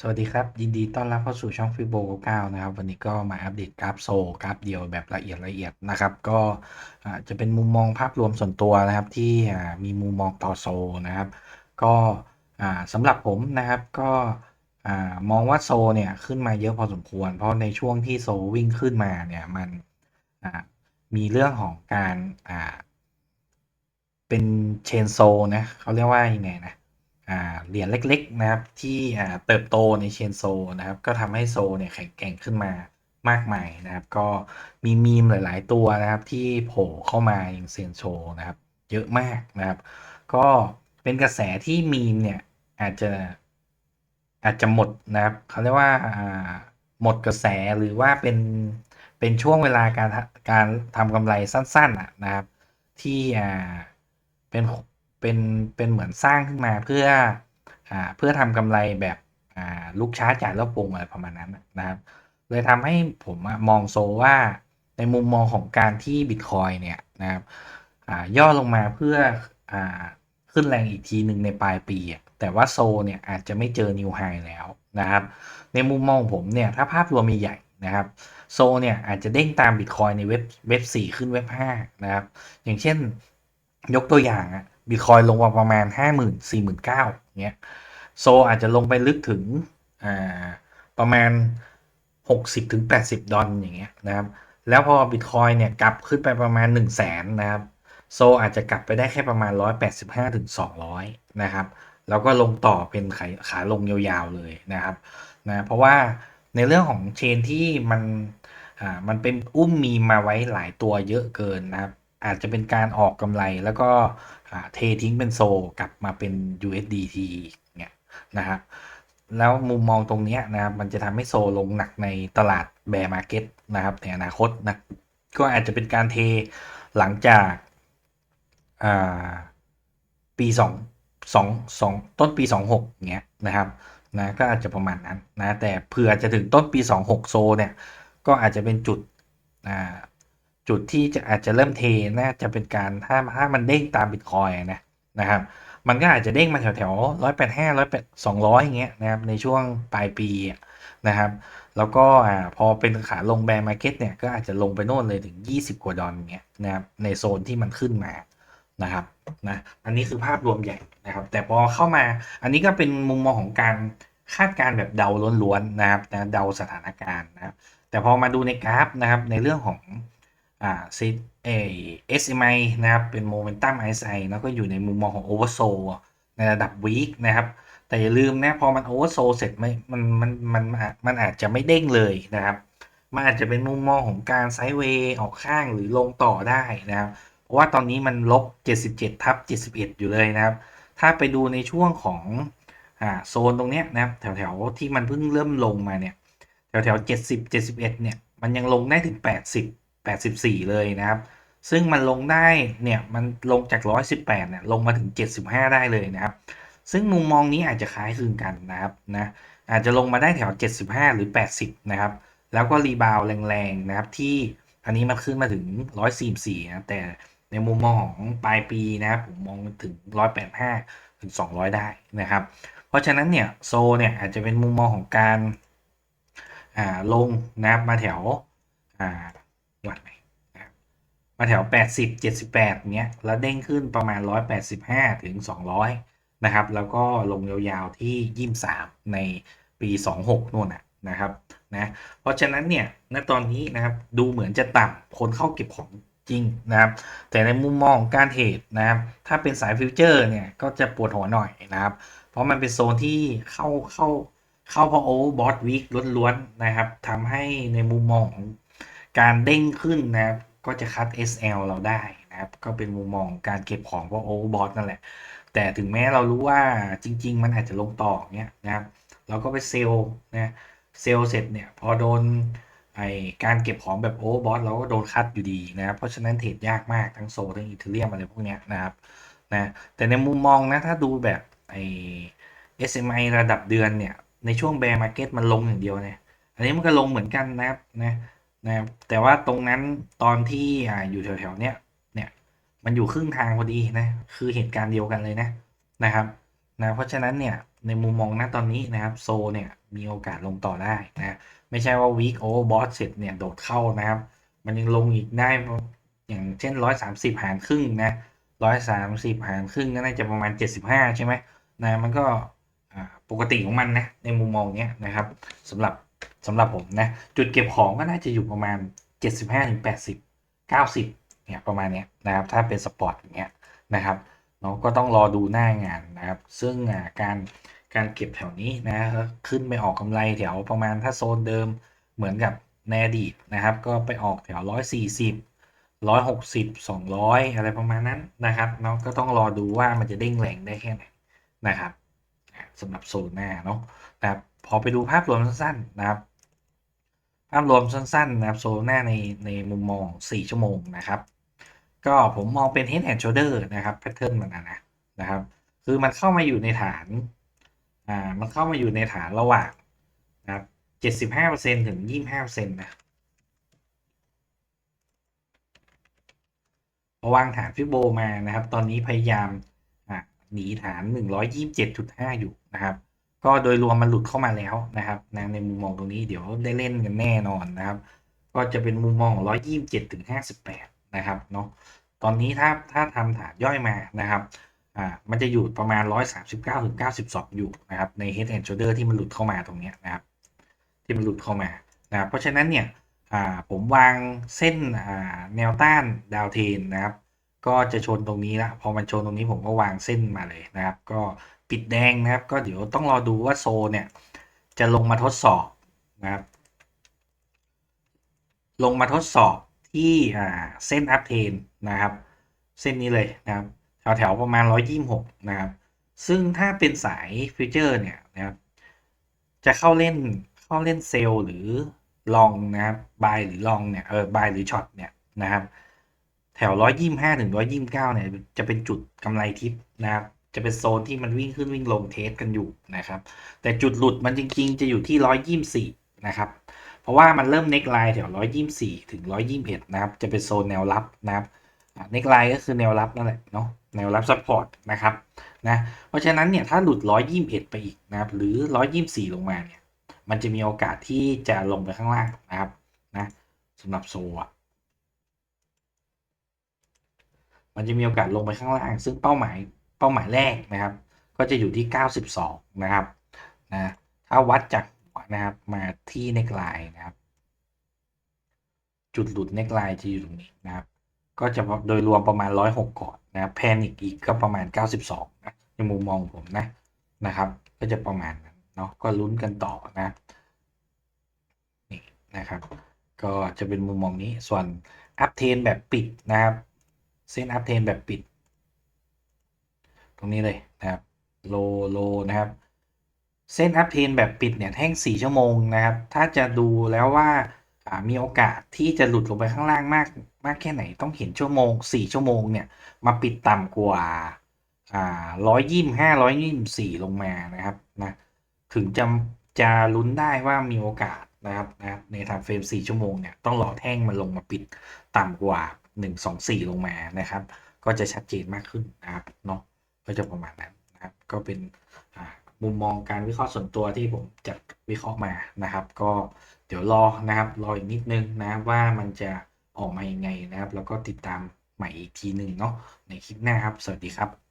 สวัสดีครับ ยินดีต้อนรับเข้าสู่ช่องฟิโบ99นะครับ วันนี้ก็มาอัปเดตกราฟโซกราฟเดียวแบบละเอียดละเอียดนะครับ ก็อ่าจะเป็นมุมมองภาพรวมส่วนตัวนะครับ ที่อ่ามีมุมมองต่อโซนะครับ ก็อ่าสำหรับผมนะครับก็อ่ามองว่าโซเนี่ยขึ้นมาเยอะพอสมควร เพราะในช่วงที่โซวิ่งขึ้นมาเนี่ยมันอ่ามีเรื่องของการอ่าเป็นเชนโซนะเขาเรียกว่ายังไงนะ เหรียญเล็กๆนะครับที่เติบโตในเชนโซนะครับ ก็ทำให้โซเนี่ยแข็งแกร่งขึ้นมามากมายนะครับ ก็มีมีมหลายๆตัวนะครับที่โผล่เข้ามาอย่างเซนโชนะครับ เยอะมากนะครับ ก็เป็นกระแสที่มีมเนี่ยอาจจะอาจจะหมดนะครับเขาเรียกว่าหมดกระแสหรือว่าเป็นเป็นช่วงเวลาการการทำกำไรสั้นๆนะครับ ที่เป็น เป็นเป็นเหมือนสร้างขึ้นมาเพื่ออ่าเพื่อทำกำไรแบบอ่าลูกช้าจ่ายแล้วปงอะไรประมาณนั้นนะครับ เลยทำให้ผมมองโซว่าในมุมมองของการที่บิตคอยเนี่ยนะครับอ่าย่อลงมาเพื่ออ่าขึ้นแรงอีกทีหนึ่งในปลายปี แต่ว่าโซเนี่ยอาจจะไม่เจอนิวไฮแล้วนะครับ ในมุมมองผมเนี่ยถ้าภาพรวมมีใหญ่นะครับโซเนี่ยอาจจะเด้งตามบิตคอยในเว็บเว็บ 4 ขึ้นเว็บ 5 นะครับ อย่างเช่นยกตัวอย่างอะ บิตคอยลงมาประมาณ 5 0 0 0 0 4 9 0 0 0เงี้ยโซอาจจะลงไปลึกถึงประมาณ 60ถึง80ดอลอย่างเงี้ยนะครับแล้วพอบิตคอยเนี่ยกลับขึ้นไปประมาณ 1 0 0 0 0แสนนะครับโซอาจจะกลับไปได้แค่ประมาณ 185ถึง200นะครับแล้วก็ลงต่อเป็นขาขาลงยาวๆเลยนะครับนะเพราะว่าในเรื่องของเชนที่มันอ่ามันเป็นอุ้มมีมาไว้หลายตัวเยอะเกินนะครับ อาจจะเป็นการออกกำไรแล้วก็เททิ้งเป็นโซกลับมาเป็น USDT เนี่ยนะครับแล้วมุมมองตรงนี้นะครับมันจะทำให้โซลลงหนักในตลาดแบร์มาร์เก็ตนะครับในอนาคตนะก็อาจจะเป็นการเทหลังจากาปีสองสองสองต้นปี 26เงี้ยนะครับนะก็อาจจะประมาณนั้นนะแต่เผื่อจะถึงต้นปี 26 โซเนี่ยก็อาจจะเป็นจุดอ่า จุดที่จะอาจจะเริ่มเทน่าจะเป็นการถ้าถ้ามันเด้งตามบิตคอยนะนะครับ มันก็อาจจะเด้งมาแถวแถวร้อยแปดห้าร้อยแปดสองร้อยอย่างเงี้ยนะครับในช่วงปลายปีนะครับ แล้วก็อ่าพอเป็นขาลงแบร์มาร์เก็ตเนี่ยก็อาจจะลงไปโน่นเลยถึง 20 กว่าดอลเงี้ยนะครับในโซนที่มันขึ้นมานะครับนะอันนี้คือภาพรวมใหญ่นะครับ แต่พอเข้ามาอันนี้ก็เป็นมุมมองของการคาดการณ์แบบเดาล้วนๆนะครับนะเดาสถานการณ์นะครับแต่พอมาดูในกราฟนะครับในเรื่องของ อ่าซิเอ SMI นะครับ เป็น Momentum RSI แล้วก็อยู่ในมุมมองของ Oversold ในระดับ week นะครับ แต่อย่าลืมนะ พอมัน Oversold เสร็จไม่มันมันมันมันอาจจะไม่เด้งเลยนะครับ มันอาจจะเป็นมุมมองของการไซด์เวย์ออกข้างหรือลงต่อได้นะครับ เพราะว่าตอนนี้มันลบ 77 ทับ 71 อยู่เลยนะครับ ถ้าไปดูในช่วงของอ่าโซนตรงเนี้ยนะครับ แถวๆที่มันเพิ่งเริ่มลงมาเนี่ย แถวๆ70 71 เนี่ย มันยังลงได้ถึง 80 84 เลยนะครับ ซึ่งมันลงได้เนี่ยมันลงจาก 118เนี่ยลงมาถึง 75 ได้เลยนะครับ ซึ่งมุมมองนี้อาจจะคล้ายคลึงกันนะครับนะอาจจะลงมาได้แถว 75 หรือ 80 นะครับ แล้วก็รีบาวแรงๆนะครับที่อันนี้มันขึ้นมาถึง 144นะแต่ในมุมมองของปลายปีนะครับผมมองถึง 185 ถึง 200 ได้นะครับ เพราะฉะนั้นเนี่ยโซเนี่ยอาจจะเป็นมุมมองของการอ่าลงนะครับมาแถวอ่า วัดไหนนะครับมาแถว 80 78เนี้ยแล้วเด้งขึ้นประมาณ 185 ถึง 200 นะครับ แล้วก็ลงยาวๆที่ 23 ในปี 26นู่นน่ะนะครับนะเพราะฉะนั้นเนี่ยณตอนนี้นะครับดูเหมือนจะต่ำคนเข้าเก็บของจริงนะครับ แต่ในมุมมองการเทรดนะครับ ถ้าเป็นสายฟิวเจอร์เนี่ยก็จะปวดหัวหน่อยนะครับ เพราะมันเป็นโซนที่เข้าเข้าเข้าพราะโอเวอร์บอทวีคล้วนๆนะครับทำให้ในมุมมองของ การเด้งขึ้นนะครับ ก็จะคัด SL เราได้นะครับ ก็เป็นมุมมองการเก็บของเพราะโอเวอร์บอทนั่นแหละ แต่ถึงแม้เรารู้ว่าจริง ๆ มันอาจจะลงต่อเนี้ยนะครับ เราก็ไปเซลนะเซลเสร็จเนี่ยพอโดนไอการเก็บของแบบโอเวอร์บอทเราก็โดนคัดอยู่ดีนะครับ เพราะฉะนั้นเทรดยากมากทั้งโซลทั้งอีเทเรียมอะไรพวกเนี้ยนะครับนะแต่ในมุมมองนะถ้าดูแบบไอ SMI ระดับเดือนเนี่ยในช่วงแบร์มาร์เก็ตมันลงอย่างเดียวเนี่ย อันนี้มันก็ลงเหมือนกันนะครับนะ นะแต่ว่าตรงนั้นตอนที่อ่าอยู่แถวๆเนี้ยเนี่ยมันอยู่ครึ่งทางพอดีนะคือเหตุการณ์เดียวกันเลยนะนะครับนะเพราะฉะนั้นเนี่ยในมุมมองณตอนนี้นะครับโซเนี่ยมีโอกาสลงต่อได้นะไม่ใช่ว่าวีคโอเวอร์บอสเสร็จเนี่ยโดดเข้านะครับ มันยังลงอีกได้อย่างเช่นร้อยสามสิบหารครึ่งนะร้อยสามสิบหารครึ่งก็น่าจะประมาณเจ็ดสิบห้าใช่ไหมนะมันก็ปกติของมันนะในมุมมองเนี้ยนะครับสำหรับ สำหรับผมนะ จุดเก็บของก็น่าจะอยู่ประมาณเจ็ดสิบห้าถึงแปดสิบเก้าสิบเนี่ยประมาณเนี้ยนะครับ ถ้าเป็นสปอร์ตอย่างเงี้ยนะครับเนาะก็ต้องรอดูหน้างานนะครับ ซึ่งอ่าการการเก็บแถวนี้นะขึ้นไปออกกำไรแถวประมาณถ้าโซนเดิมเหมือนกับในอดีตนะครับ ก็ไปออกแถวร้อยสี่สิบร้อยหกสิบสองร้อยอะไรประมาณนั้นนะครับเนาะก็ต้องรอดูว่ามันจะเด้งแรงได้แค่ไหนนะครับสำหรับโซนหน้าเนาะนะครับ พอไปดูภาพรวมสั้นๆนะครับ ภาพรวมสั้นๆนะครับโซนหน้าในในมุมมอง 4 ชั่วโมงนะครับ ก็ผมมองเป็น head and shoulder นะครับแพทเทิร์นมันนะนะครับ คือมันเข้ามาอยู่ในฐานอ่ามันเข้ามาอยู่ในฐานระหว่างนะครับ75%ถึง 25%นะพอวางฐานฟิโบมานะครับ ตอนนี้พยายามอะหนีฐาน 127.5 อยู่นะครับ ก็โดยรวมมันหลุดเข้ามาแล้วนะครับนะในมุมมองตรงนี้เดี๋ยวได้เล่นกันแน่นอนนะครับ ก็จะเป็นมุมมองของ127ถึง58นะครับเนาะตอนนี้ถ้าถ้าทำฐานย่อยมานะครับอ่ามันจะอยู่ประมาณ139ถึง92อยู่นะครับใน head and shoulder ที่มันหลุดเข้ามาตรงนี้นะครับ ที่มันหลุดเข้ามานะครับเพราะฉะนั้นเนี่ยอ่าผมวางเส้นอ่าแนวต้านดาวเทนนะครับ ก็จะชนตรงนี้ละพอมันชนตรงนี้ผมก็วางเส้นมาเลยนะครับ ก็ ปิดแดงนะครับ ก็เดี๋ยวต้องรอดูว่าโซเนี่ย จะลงมาทดสอบนะครับ ลงมาทดสอบที่อ่าเส้นอัพเทนนะครับ เส้นนี้เลยนะครับ แถวแถวๆประมาณ 126 นะครับ ซึ่งถ้าเป็นสายฟิวเจอร์เนี่ยนะครับ จะเข้าเล่นเข้าเล่นเซลล์หรือลองนะครับบายหรือลองเนี่ยเออบายหรือช็อตเนี่ยนะครับ แถว 125ถึง129เนี่ยจะเป็นจุดกำไรทิปนะครับ จะเป็นโซนที่มันวิ่งขึ้นวิ่งลงเทสกันอยู่นะครับ แต่จุดหลุดมันจริง ๆ จะอยู่ที่ 124 นะครับ เพราะว่ามันเริ่มเน็กไลน์แถว 124 ถึง 121 นะครับ จะเป็นโซนแนวรับนะครับเน็กไลน์ก็คือแนวรับนั่นแหละเนาะแนวรับซัพพอร์ตนะครับนะเพราะฉะนั้นเนี่ยถ้าหลุด 121 ไปอีกนะครับหรือ 124 ลงมาเนี่ยมันจะมีโอกาสที่จะลงไปข้างล่างนะครับนะสำหรับโซะมันจะมีโอกาสลงไปข้างล่าง ซึ่งเป้าหมาย เป้าหมายแรกนะครับ ก็จะอยู่ที่ 92 นะครับนะถ้าวัดจากนะครับมาที่เนกไลน์นะครับ จุดหลุดเนกไลน์จะอยู่ตรงนี้นะครับ ก็จะโดยรวมประมาณ 106 ก่อนนะแพนิกอีกก็ประมาณ 92 นะในมุมมองผมนะนะครับ ก็จะประมาณนั้นเนาะก็ลุ้นกันต่อนะนี่นะครับ ก็จะเป็นมุมมองนี้ส่วนอัพเทนแบบปิดนะครับ เส้นอัพเทนแบบปิด ตรงนี้เลยนะครับโลโลนะครับเส้นอัพเทนแบบปิดเนี่ยแท่ง 4 ชั่วโมงนะครับ ถ้าจะดูแล้วว่ามีโอกาสที่จะหลุดลงไปข้างล่างมาก มากแค่ไหนต้องเห็นชั่วโมง 4 ชั่วโมงเนี่ยมาปิดต่ำกว่าอ่าร้อยยี่ห้าร้อยยี่สี่ลงมานะครับนะถึงจะจะลุ้นได้ว่ามีโอกาสนะครับนะในทางเฟรม 4 ชั่วโมงเนี่ยต้องรอแท่งมันลงมาปิดต่ำกว่า 1 2 4 ลงมานะครับ ก็จะชัดเจนมากขึ้นนะครับเนาะ ก็จะประมาณนั้นนะครับ ก็เป็นมุมมองการวิเคราะห์ส่วนตัวที่ผมจัดวิเคราะห์มานะครับ ก็เดี๋ยวรอนะครับรออีกนิดนึงนะว่ามันจะออกมายังไงนะครับ แล้วก็ติดตามใหม่อีกทีหนึ่งเนาะในคลิปหน้าครับ สวัสดีครับ